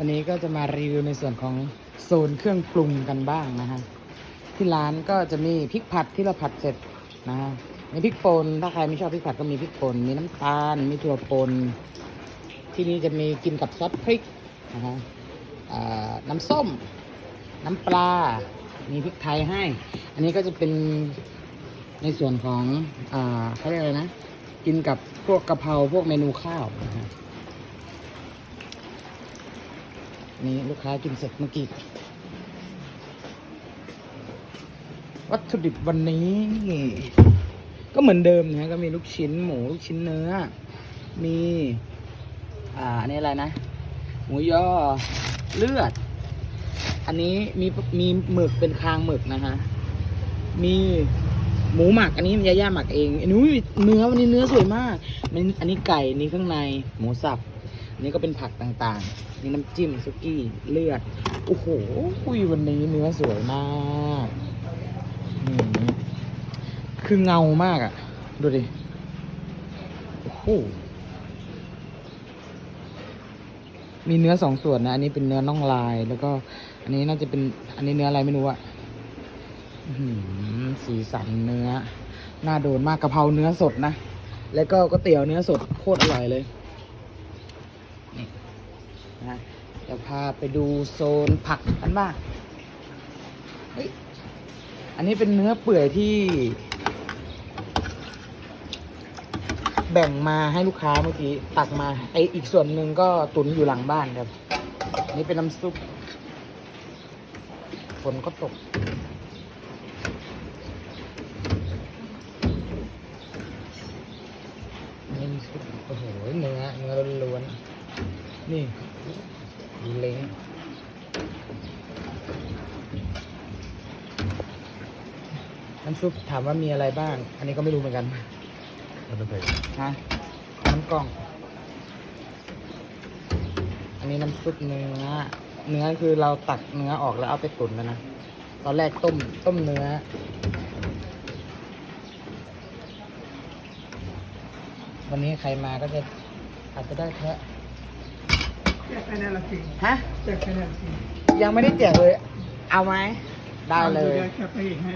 วันนี้ก็จะมารีวิวในส่วนของโซนเครื่องปรุงกันบ้างนะฮะที่ร้านก็จะมีพริกผัดที่เราผัดเสร็จนะฮะมีพริกป่นถ้าใครไม่ชอบพริกผัดก็มีพริกป่นมีน้ำตาลมีถั่วป่นที่นี่จะมีกินกับซอสพริกนะฮะน้ำส้ม น้ำปลา มีพริกไทยให้ อันนี้ก็จะเป็นในส่วนของอ่าเขาเรียกอะไรนะ กินกับพวกกะเพราพวกเมนูข้าวนะฮะ นี่ลูกค้ากินเสร็จเมื่อกี้ วัตถุดิบวันนี้ ก็เหมือนเดิมนะก็มีลูกชิ้นหมูลูกชิ้นเนื้อ มี อ่านนี้อะไรนะ หมูยอเลือด อันนี้มีมีหมึกเป็นคางหมึกนะฮะมีหมูหมักอันนี้ยาย่าหมักเองอันนี้เนื้อวันนี้เนื้อสวยมากอันนี้ไก่อันนี้ข้างในหมูสับ นนี้ก็เป็นผักต่างๆนี่น้ำจิ้มซุกี้เลือด โอ้โหคุยวันนี้เนื้อสวยมากมคือเงามากอะ่ะ ดูดิ โอ้โห มีเนื้อสองส่วนนะ อันนี้เป็นเนื้อน่องลาย แล้วก็ อันนี้น่าจะเป็น อันนี้เนื้ออะไรไม่รู้อะหือสีสันเนื้อ น่าโดนมากกะเพราเนื้อสดนะ แล้วก็ก๋วยเตี๋ยวเนื้อสดโคตรอร่อยเลย นะจะพาไปดูโซนผักกันบ้างเฮ้ยอันนี้เป็นเนื้อเปื่อยที่ แบ่งมาให้ลูกค้าเมื่อกี้ตักมาไออีกส่วนหนึ่งก็ตุนอยู่หลังบ้านครับ นี่เป็นน้ำซุปฝนก็ตกนี่น้ำซุปโอ้โหเนื้อเนื้อล้วนๆ นี่เล้งน้ำซุปถามว่ามีอะไรบ้าง อันนี้ก็ไม่รู้เหมือนกันมันเป็นไงฮะน้ำกล่อง อันนี้น้ำซุปเนื้อ เนื้อคือเราตักเนื้อออกแล้วเอาไปตุ๋นแล้วนะ ตอนแรกต้มต้มเนื้อ วันนี้ใครมาก็จะอาจจะได้แพะ แจกคะแนนละสิฮะ แจกคะแนนละสิยังไม่ได้แจกเลย เอาไหมได้เลยดี๋วแคปไปอีกให้